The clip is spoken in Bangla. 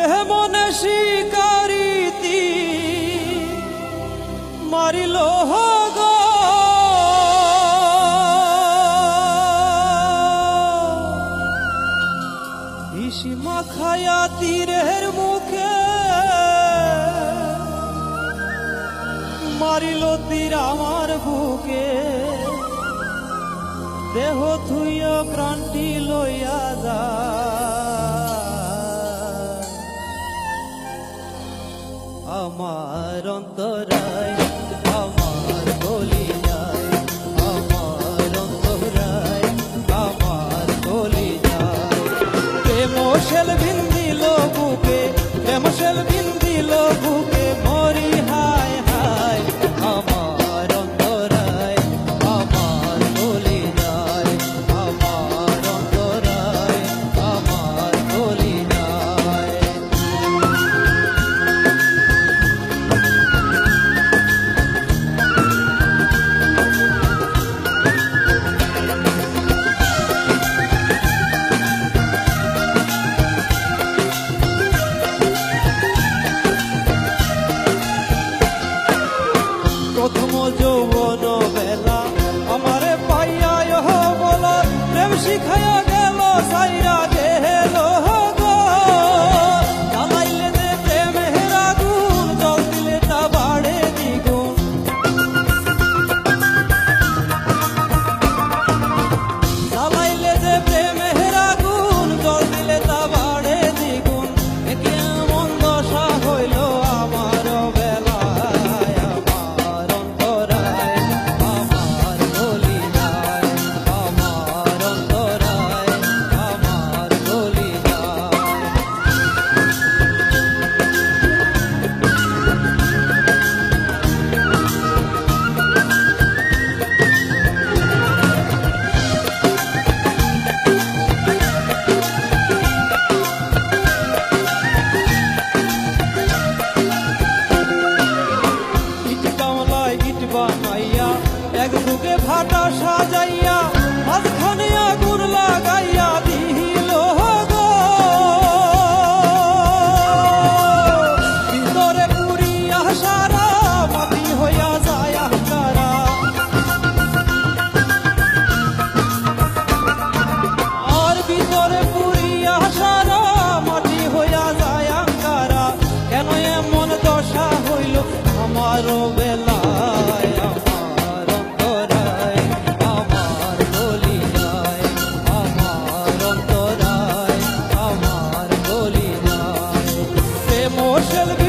কেমনে শিকারিতি মারিল গো। ইসি মাখায়া তীরের মুখে মারিল তীর আমার বুকে। দেহ থুইয়া প্রাণটি লইয়া যা আমার অন্তরায় বেলা আমারে ঘাটা সাজাই Hoşçakalın.